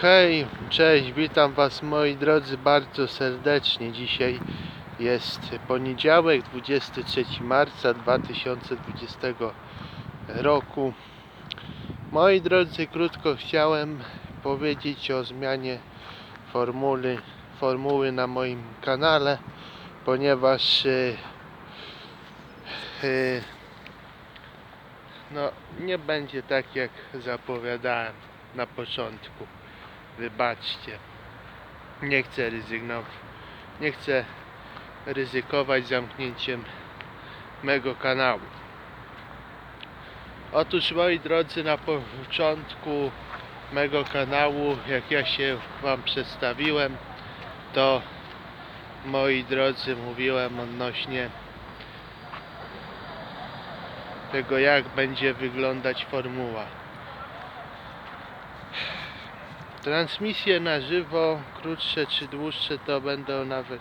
Hej, cześć, witam Was moi drodzy bardzo serdecznie. Dzisiaj jest poniedziałek, 23 marca 2020 roku. Moi drodzy, krótko chciałem powiedzieć o zmianie formuły, formuły na moim kanale, ponieważ e, e, no, nie będzie tak jak zapowiadałem na początku. Wybaczcie. Nie chcę rezygnować. Nie chcę ryzykować zamknięciem mego kanału. Otóż moi drodzy, na początku mego kanału, jak ja się Wam przedstawiłem, to moi drodzy mówiłem odnośnie tego, jak będzie wyglądać formuła. Transmisje na żywo, krótsze czy dłuższe, to będą nawet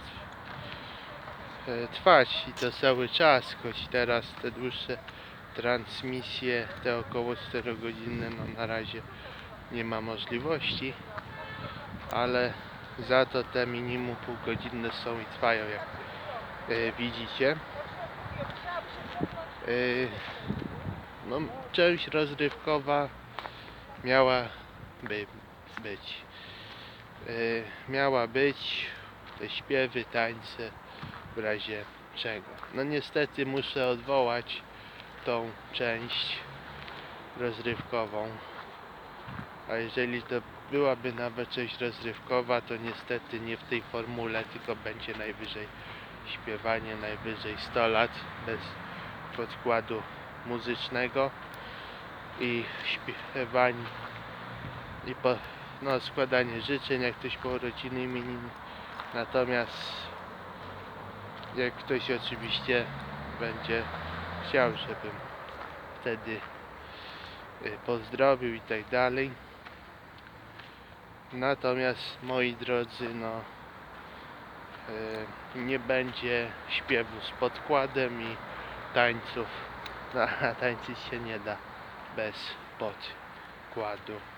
e, trwać i to cały czas, choć teraz te dłuższe transmisje, te około 4 godziny, no na razie nie ma możliwości, ale za to te minimum półgodzinne są i trwają, jak e, widzicie. E, no, część rozrywkowa miała by być. E, miała być te śpiewy, tańce w razie czego. No niestety muszę odwołać tą część rozrywkową. A jeżeli to byłaby nawet część rozrywkowa, to niestety nie w tej formule, tylko będzie najwyżej śpiewanie, najwyżej 100 lat bez podkładu muzycznego i śpiewanie i po, no, składanie życzeń, jak ktoś ma urodziny imieniny. Natomiast jak ktoś oczywiście będzie chciał, żebym wtedy y, pozdrowił i tak dalej. Natomiast moi drodzy, no y, nie będzie śpiewu z podkładem i tańców. No, tańczyć się nie da bez podkładu.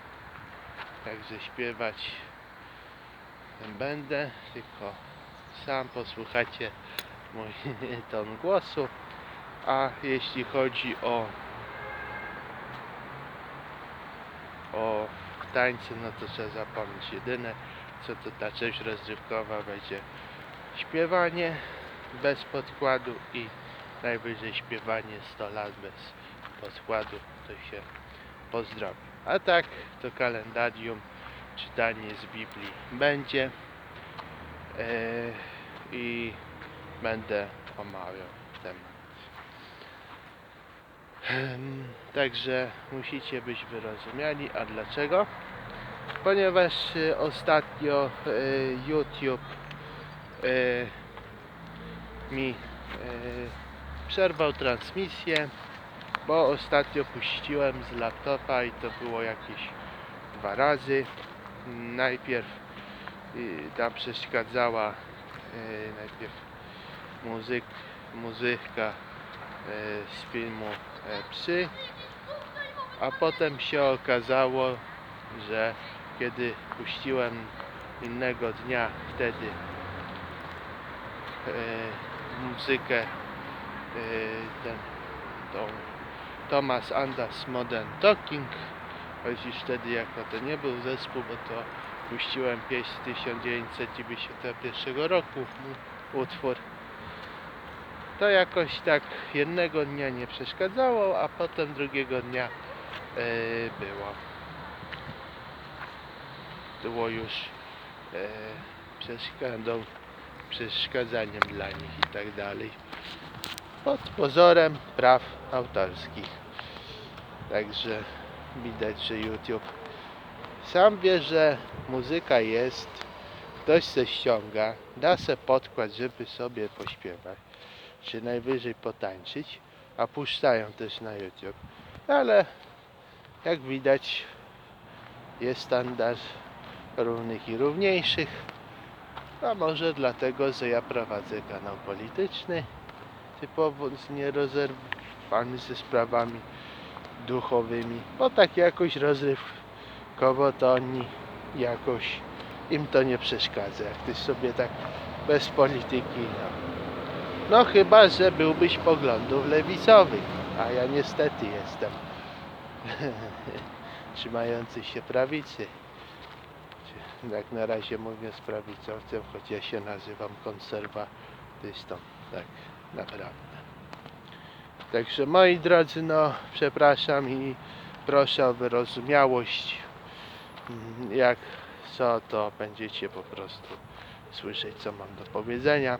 Także śpiewać będę, tylko sam posłuchacie mój ton głosu. A jeśli chodzi o o tańce, no to trzeba zapomnieć. Jedyne co to ta część rozrywkowa będzie śpiewanie bez podkładu i najwyżej śpiewanie 100 lat bez podkładu to się pozdrowi. A tak to kalendarium, czytanie z Biblii będzie e, i będę omawiał temat. Em, Także musicie być wyrozumiali. A dlaczego? Ponieważ e, ostatnio e, YouTube mi przerwał transmisję bo ostatnio puściłem z laptopa i to było jakieś dwa razy. Najpierw y, tam przeszkadzała y, najpierw muzyk, muzyka y, z filmu Psy, a potem się okazało, że kiedy puściłem innego dnia wtedy muzykę ten, tą Thomas Andas Modern Talking. Choć wtedy jako to nie był zespół, bo to puściłem pieśń z 1991 roku. Utwór. To jakoś tak jednego dnia nie przeszkadzało, a potem drugiego dnia e, było. Było już e, przeszkadą, przeszkadzaniem dla nich i tak dalej pod pozorem praw autorskich. Także widać, że YouTube sam wie, że muzyka jest, ktoś se ściąga, da se podkład, żeby sobie pośpiewać, czy najwyżej potańczyć, a puszczają też na YouTube. Ale jak widać jest standard równych i równiejszych, a może dlatego, że ja prowadzę kanał polityczny, typowo nierozerwany ze sprawami duchowymi, bo tak jakoś rozrywkowo to oni jakoś im to nie przeszkadza. Jak ty sobie tak bez polityki, no. No chyba, że byłbyś poglądów lewicowych, a ja niestety jestem trzymający się prawicy. Jak na razie mówię z prawicowcem, choć ja się nazywam konserwatystą, tak naprawdę. Także moi drodzy, no przepraszam i proszę o wyrozumiałość. Mm, Jak co, to będziecie po prostu słyszeć, co mam do powiedzenia.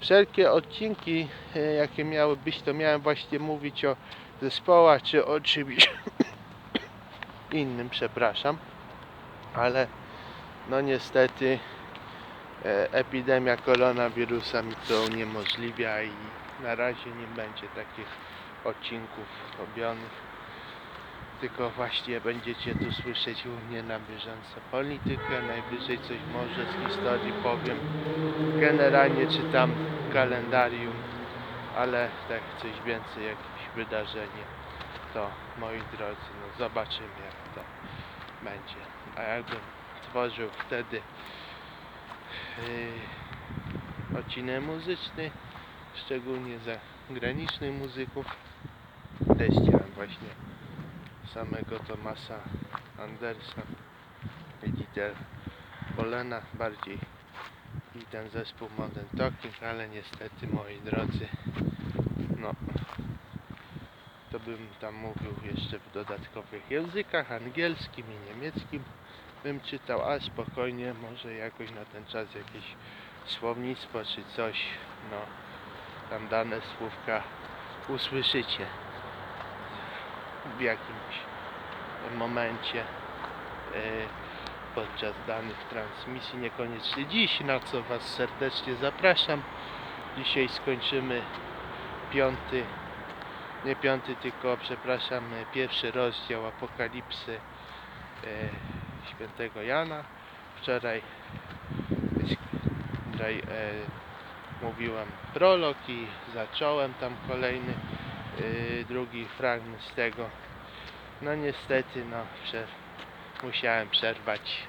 Wszelkie odcinki, e, jakie miały być, to miałem właśnie mówić o zespołach, czy o czymś innym, przepraszam. Ale no niestety epidemia koronawirusa mi to uniemożliwia i na razie nie będzie takich odcinków robionych. Tylko właśnie będziecie tu słyszeć u mnie na bieżąco politykę, najwyżej coś może z historii powiem. Generalnie czytam kalendarium, ale tak coś więcej, jakieś wydarzenie, to moi drodzy, no zobaczymy jak to będzie. A jakbym tworzył wtedy odcinek muzyczny, szczególnie zagranicznych muzyków, też chciałem właśnie samego Tomasa Andersa Dieter Bolena bardziej i ten zespół Modern Talking, ale niestety moi drodzy no to bym tam mówił jeszcze w dodatkowych językach angielskim i niemieckim bym czytał, a spokojnie może jakoś na ten czas jakieś słownictwo czy coś no tam dane słówka usłyszycie w jakimś momencie e, podczas danych transmisji, niekoniecznie dziś, na co Was serdecznie zapraszam. Dzisiaj skończymy piąty, nie piąty, tylko przepraszam, pierwszy rozdział Apokalipsy e, świętego Jana. Wczoraj, wczoraj e, mówiłem prolog i zacząłem tam kolejny yy, drugi fragment z tego. No niestety, no prze, musiałem przerwać,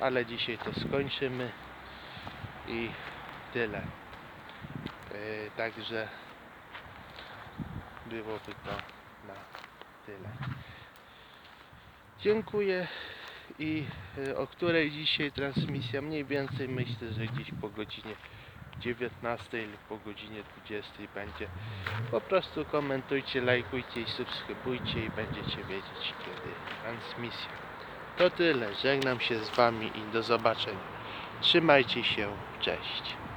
ale dzisiaj to skończymy i tyle. Yy, także byłoby to na tyle. Dziękuję i yy, o której dzisiaj transmisja mniej więcej myślę, że gdzieś po godzinie 19 lub po godzinie 20 będzie. Po prostu komentujcie, lajkujcie i subskrybujcie i będziecie wiedzieć kiedy transmisja. To tyle, żegnam się z Wami i do zobaczenia. Trzymajcie się, cześć.